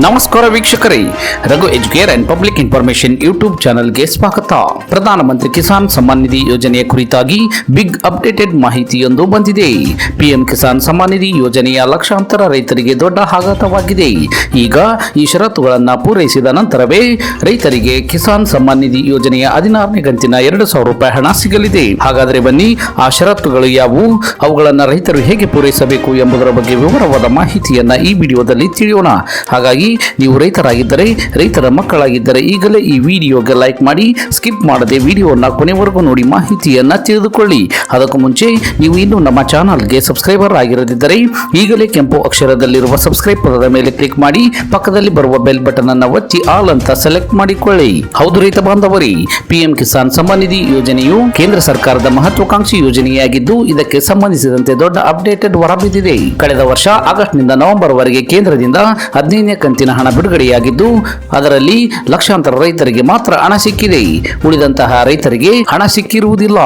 ನಮಸ್ಕಾರ ವೀಕ್ಷಕರೇ. Raghu Educare and public information YouTube ಚಾನೆಲ್ಗೆ ಸ್ವಾಗತ. ಪ್ರಧಾನಮಂತ್ರಿ ಕಿಸಾನ್ ಸಮ್ಮಾನ್ ನಿಧಿ ಯೋಜನೆಯ ಕುರಿತಾಗಿ ಬಿಗ್ ಅಪ್ಡೇಟೆಡ್ ಮಾಹಿತಿಯೊಂದು ಬಂದಿದೆ. ಪಿಎಂ ಕಿಸಾನ್ ಸಮ್ಮಾನ್ ನಿಧಿ ಯೋಜನೆಯ ಲಕ್ಷಾಂತರ ರೈತರಿಗೆ ದೊಡ್ಡ ಆಘಾತವಾಗಿದೆ. ಈಗ ಈ ಷರತ್ತುಗಳನ್ನು ಪೂರೈಸಿದ ನಂತರವೇ ರೈತರಿಗೆ ಕಿಸಾನ್ ಸಮ್ಮಾನ್ ನಿಧಿ ಯೋಜನೆಯ ಹದಿನಾರನೇ ಗಂತಿನ ಎರಡು ಸಾವಿರ ರೂಪಾಯಿ ಹಣ ಸಿಗಲಿದೆ. ಹಾಗಾದರೆ ಬನ್ನಿ, ಆ ಷರತ್ತುಗಳು ಯಾವುವು? ಅವುಗಳನ್ನು ರೈತರು ಹೇಗೆ ಪೂರೈಸಬೇಕು ಎಂಬುದರ ಬಗ್ಗೆ ವಿವರವಾದ ಮಾಹಿತಿಯನ್ನು ಈ ವಿಡಿಯೋದಲ್ಲಿ ತಿಳಿಯೋಣ. ಹಾಗಾಗಿ ನೀವು ರೈತರಾಗಿದ್ದರೆ, ರೈತರ ಮಕ್ಕಳಾಗಿದ್ದರೆ ಈಗಲೇ ಈ ವಿಡಿಯೋಗೆ ಲೈಕ್ ಮಾಡಿ ಸ್ಕಿಪ್ ಮಾಡದೆ ವಿಡಿಯೋನ ಕೊನೆವರೆಗೂ ನೋಡಿ ಮಾಹಿತಿಯನ್ನ ತಿಳಿದುಕೊಳ್ಳಿ. ಅದಕ್ಕೂ ಮುಂಚೆ ನೀವು ಇನ್ನೂ ನಮ್ಮ ಚಾನಲ್ಗೆ ಸಬ್ಸ್ಕ್ರೈಬರ್ ಆಗಿರದಿದ್ದರೆ ಈಗಲೇ ಕೆಂಪು ಅಕ್ಷರದಲ್ಲಿರುವ ಸಬ್ಸ್ಕ್ರೈಬ್ ಪದದ ಮೇಲೆ ಕ್ಲಿಕ್ ಮಾಡಿ, ಪಕ್ಕದಲ್ಲಿ ಬರುವ ಬೆಲ್ ಬಟನ್ ಅನ್ನು ಒತ್ತಿ ಆಲ್ ಅಂತ ಸೆಲೆಕ್ಟ್ ಮಾಡಿಕೊಳ್ಳಿ. ಹೌದು ರೈತ ಬಾಂಧವರೇ ಪಿಎಂ ಕಿಸಾನ್ ಸಮ್ಮಾನ್ ನಿಧಿ ಯೋಜನೆಯು ಕೇಂದ್ರ ಸರ್ಕಾರದ ಮಹತ್ವಾಕಾಂಕ್ಷಿ ಯೋಜನೆಯಾಗಿದ್ದು, ಇದಕ್ಕೆ ಸಂಬಂಧಿಸಿದಂತೆ ದೊಡ್ಡ ಅಪ್ಡೇಟೆಡ್ ಹೊರಬಿದ್ದಿದೆ ಕಳೆದ ವರ್ಷ ಆಗಸ್ಟ್ನಿಂದ ನವೆಂಬರ್ ವರೆಗೆ ಕೇಂದ್ರದಿಂದ ಹದಿನೈದನೇ ಕಂತಿನ ಹಣ ಬಿಡುಗಡೆಯಾಗಿದ್ದು, ಅದರಲ್ಲಿ ಲಕ್ಷಾಂತರ ರೈತರಿಗೆ ಮಾತ್ರ ಹಣ ಸಿಕ್ಕಿದೆ. ಉಳಿದಂತಹ ರೈತರಿಗೆ ಹಣ ಸಿಕ್ಕಿರುವುದಿಲ್ಲ.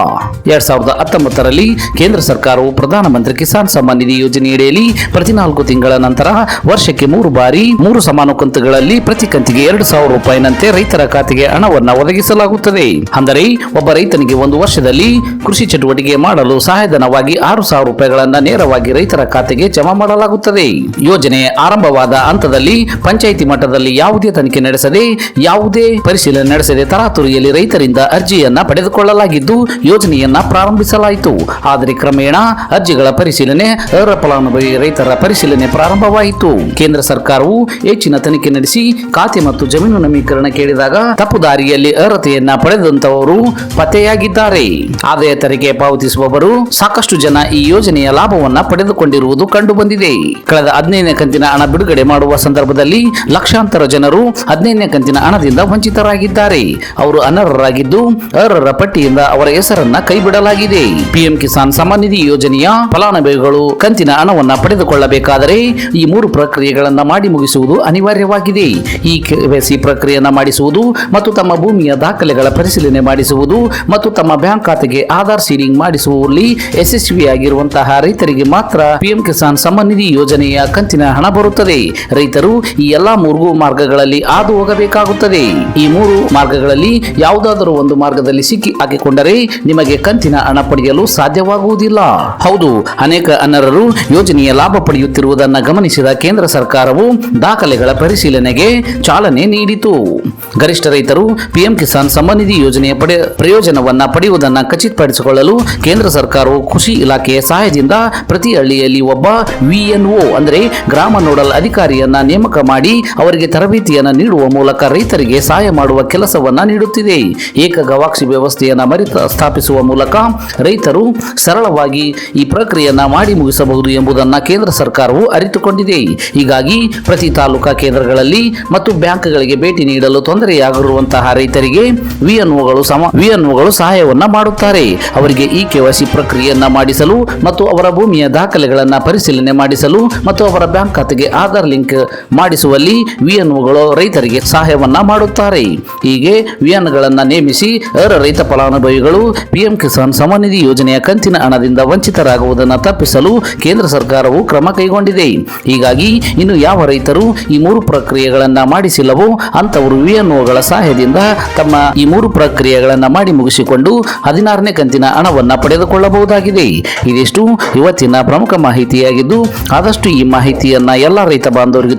ಎರಡ್ ಸಾವಿರದ ಹತ್ತೊಂಬತ್ತರಲ್ಲಿ ಕೇಂದ್ರ ಸರ್ಕಾರವು ಪ್ರಧಾನಮಂತ್ರಿ ಕಿಸಾನ್ ಸಮ್ಮಾನ್ ನಿಧಿ ಯೋಜನೆಯಡಿಯಲ್ಲಿ ಪ್ರತಿ ನಾಲ್ಕು ತಿಂಗಳ ನಂತರ ವರ್ಷಕ್ಕೆ ಮೂರು ಬಾರಿ ಮೂರು ಸಮಾನ ಕಂತುಗಳಲ್ಲಿ ಪ್ರತಿ ಕಂತಿಗೆ ಎರಡು ಸಾವಿರ ರೂಪಾಯಿನಂತೆ ರೈತರ ಖಾತೆಗೆ ಹಣವನ್ನು ಒದಗಿಸಲಾಗುತ್ತದೆ. ಅಂದರೆ ಒಬ್ಬ ರೈತನಿಗೆ ಒಂದು ವರ್ಷದಲ್ಲಿ ಕೃಷಿ ಚಟುವಟಿಕೆ ಮಾಡಲು ಸಹಾಯಧನವಾಗಿ ಆರು ಸಾವಿರ ರೂಪಾಯಿಗಳನ್ನು ನೇರವಾಗಿ ರೈತರ ಖಾತೆಗೆ ಜಮಾ ಮಾಡಲಾಗುತ್ತದೆ. ಯೋಜನೆ ಆರಂಭವಾದ ಹಂತದಲ್ಲಿ ಪಂಚಾಯಿತಿ ಮಟ್ಟದಲ್ಲಿ ಯಾವುದೇ ತನಿಖೆ ನಡೆಸದೆ, ಯಾವುದೇ ಪರಿಶೀಲನೆ ನಡೆಸದೆ ತರಾತುರಿಯಲ್ಲಿ ರೈತರಿಂದ ಅರ್ಜಿಯನ್ನ ಪಡೆದುಕೊಳ್ಳಲಾಗಿದ್ದು, ಯೋಜನೆಯನ್ನ ಪ್ರಾರಂಭಿಸಲಾಯಿತು. ಆದರೆ ಕ್ರಮೇಣ ಅರ್ಜಿಗಳ ಪರಿಶೀಲನೆ ಅರ್ಹ ಫಲಾನುಭವಿ ರೈತರ ಪರಿಶೀಲನೆ ಪ್ರಾರಂಭವಾಯಿತು. ಕೇಂದ್ರ ಸರ್ಕಾರವು ಹೆಚ್ಚಿನ ತನಿಖೆ ನಡೆಸಿ, ಖಾತೆ ಮತ್ತು ಜಮೀನು ನವೀಕರಣ ಕೇಳಿದಾಗ ತಪ್ಪು ದಾರಿಯಲ್ಲಿ ಅರ್ಹತೆಯನ್ನ ಪಡೆದಂತವರು ಪತ್ತೆಯಾಗಿದ್ದಾರೆ. ಆದಾಯ ತೆರಿಗೆ ಪಾವತಿಸುವವರು ಸಾಕಷ್ಟು ಜನ ಈ ಯೋಜನೆಯ ಲಾಭವನ್ನ ಪಡೆದುಕೊಂಡಿರುವುದು ಕಂಡುಬಂದಿದೆ. ಕಳೆದ ಹದಿನೈದನೇ ಕಂತಿನ ಹಣ ಬಿಡುಗಡೆ ಮಾಡುವ ಸಂದರ್ಭದಲ್ಲಿ ಲಕ್ಷಾಂತರ ಜನರು ಹದಿನೈದನೇ ಕಂತಿನ ಹಣದಿಂದ ವಂಚಿತರಾಗಿದ್ದಾರೆ. ಅವರು ಅನರ್ಹರಾಗಿದ್ದು ಅರ್ಹರ ಪಟ್ಟಿಯಿಂದ ಅವರ ಹೆಸರನ್ನ ಕೈಬಿಡಲಾಗಿದೆ. ಪಿಎಂ ಕಿಸಾನ್ ಸಮ್ಮಾನ್ ನಿಧಿ ಯೋಜನೆಯ ಫಲಾನುಭವಿಗಳು ಕಂತಿನ ಹಣವನ್ನ ಪಡೆದುಕೊಳ್ಳಬೇಕಾದರೆ ಈ ಮೂರು ಪ್ರಕ್ರಿಯೆಗಳನ್ನು ಮಾಡಿ ಮುಗಿಸುವುದು ಅನಿವಾರ್ಯವಾಗಿದೆ. ಈ ಕೆವೈಸಿ ಪ್ರಕ್ರಿಯೆಯನ್ನು ಮಾಡಿಸುವುದು ಮತ್ತು ತಮ್ಮ ಭೂಮಿಯ ದಾಖಲೆಗಳ ಪರಿಶೀಲನೆ ಮಾಡಿಸುವುದು ಮತ್ತು ತಮ್ಮ ಬ್ಯಾಂಕ್ ಖಾತೆಗೆ ಆಧಾರ್ ಸೀಲಿಂಗ್ ಮಾಡಿಸುವಲ್ಲಿ ಯಶಸ್ವಿಯಾಗಿರುವಂತಹ ರೈತರಿಗೆ ಮಾತ್ರ ಪಿಎಂ ಕಿಸಾನ್ ಸಮ್ಮಾನ್ ನಿಧಿ ಯೋಜನೆಯ ಕಂತಿನ ಹಣ ಬರುತ್ತದೆ. ರೈತರು ಈ ಎಲ್ಲಾ ಮೂರು ಮಾರ್ಗಗಳಲ್ಲಿ ಹಾದು ಹೋಗಬೇಕಾಗುತ್ತದೆ. ಈ ಮೂರು ಮಾರ್ಗಗಳಲ್ಲಿ ಯಾವುದಾದರೂ ಒಂದು ಮಾರ್ಗದಲ್ಲಿ ಸಿಕ್ಕಿ ಹಾಕಿಕೊಂಡರೆ ನಿಮಗೆ ಕಂತಿನ ಹಣ ಪಡೆಯಲು ಸಾಧ್ಯವಾಗುವುದಿಲ್ಲ. ಹೌದು, ಅನೇಕ ಅನರ್ಹರು ಯೋಜನೆಯ ಲಾಭ ಪಡೆಯುತ್ತಿರುವುದನ್ನು ಗಮನಿಸಿದ ಕೇಂದ್ರ ಸರ್ಕಾರವು ದಾಖಲೆಗಳ ಪರಿಶೀಲನೆಗೆ ಚಾಲನೆ ನೀಡಿತು. ಗರಿಷ್ಠ ರೈತರು ಪಿಎಂ ಕಿಸಾನ್ ಸಂಬಂಧಿ ಯೋಜನೆಯ ಪಡೆ ಪ್ರಯೋಜನವನ್ನ ಪಡೆಯುವುದನ್ನು ಖಚಿತಪಡಿಸಿಕೊಳ್ಳಲು ಕೇಂದ್ರ ಸರ್ಕಾರವು ಕೃಷಿ ಇಲಾಖೆಯ ಸಹಾಯದಿಂದ ಪ್ರತಿ ಹಳ್ಳಿಯಲ್ಲಿ ಒಬ್ಬ ವಿಎನ್ಒ ಅಂದರೆ ಗ್ರಾಮ ನೋಡಲ್ ಅಧಿಕಾರಿಯನ್ನ ನೇಮಕ ಮಾಡಿ ಅವರಿಗೆ ತರಬೇತಿಯನ್ನು ನೀಡುವ ಮೂಲಕ ರೈತರಿಗೆ ಸಹಾಯ ಮಾಡುವ ಕೆಲಸವನ್ನ ನೀಡುತ್ತಿದೆ. ಏಕ ಗವಾಕ್ಷಿ ವ್ಯವಸ್ಥೆಯನ್ನ ಮರಿತ ಸ್ಥಾಪಿಸುವ ಮೂಲಕ ರೈತರು ಸರಳವಾಗಿ ಈ ಪ್ರಕ್ರಿಯೆಯನ್ನು ಮಾಡಿ ಮುಗಿಸಬಹುದು ಎಂಬುದನ್ನು ಕೇಂದ್ರ ಸರ್ಕಾರವು ಅರಿತುಕೊಂಡಿದೆ. ಹೀಗಾಗಿ ಪ್ರತಿ ತಾಲೂಕಾ ಕೇಂದ್ರಗಳಲ್ಲಿ ಮತ್ತು ಬ್ಯಾಂಕ್ಗಳಿಗೆ ಭೇಟಿ ನೀಡಲು ತೊಂದರೆಯಾಗಿರುವಂತಹ ರೈತರಿಗೆ ವಿಎನ್ಒಗಳು ಸಮ, ವಿಎನ್ಒಗಳು ಸಹಾಯವನ್ನ ಮಾಡುತ್ತಾರೆ. ಅವರಿಗೆ ಈ ಕೆವಸಿ ಪ್ರಕ್ರಿಯೆಯನ್ನು ಮಾಡಿಸಲು ಮತ್ತು ಅವರ ಭೂಮಿಯ ದಾಖಲೆಗಳನ್ನ ಪರಿಶೀಲನೆ ಮಾಡಿಸಲು ಮತ್ತು ಅವರ ಬ್ಯಾಂಕ್ ಖಾತೆಗೆ ಆಧಾರ್ ಲಿಂಕ್ ಮಾಡಿಸುವಲ್ಲಿ ವಿಎನ್ಒಗಳು ರೈತರಿಗೆ ಸಹಾಯವನ್ನ ಮಾಡುತ್ತಾರೆ. ಹೀಗೆ ವಿಎನ್ಗಳನ್ನ ನೇಮಿಸಿ ಅರ್ಹ ರೈತ ಫಲಾನುಭವಿಗಳು ಪಿಎಂ ಕಿಸಾನ್ ಸಮನಿಧಿ ನಿಧಿ ಯೋಜನೆಯ ಕಂತಿನ ಹಣದಿಂದ ವಂಚಿತರಾಗುವುದನ್ನು ತಪ್ಪಿಸಲು ಕೇಂದ್ರ ಸರ್ಕಾರವು ಕ್ರಮ ಕೈಗೊಂಡಿದೆ. ಹೀಗಾಗಿ ಇನ್ನು ಯಾವ ರೈತರು ಈ ಮೂರು ಪ್ರಕ್ರಿಯೆಗಳನ್ನ ಮಾಡಿಸಿಲ್ಲವೋ ಅಂತವರು ವಿಎನ್ಒಗಳ ಸಹಾಯದಿಂದ ತಮ್ಮ ಈ ಮೂರು ಪ್ರಕ್ರಿಯೆಗಳನ್ನ ಮಾಡಿ ಮುಗಿಸಿಕೊಂಡು ಹದಿನಾರನೇ ಕಂತಿನ ಹಣವನ್ನ ಪಡೆದುಕೊಳ್ಳಬಹುದಾಗಿದೆ. ಇದಿಷ್ಟು ಇವತ್ತಿನ ಪ್ರಮುಖ ಮಾಹಿತಿಯಾಗಿದ್ದು ಆದಷ್ಟು ಈ ಮಾಹಿತಿಯನ್ನ ಎಲ್ಲ ರೈತ ಬಾಂಧವರಿಗೆ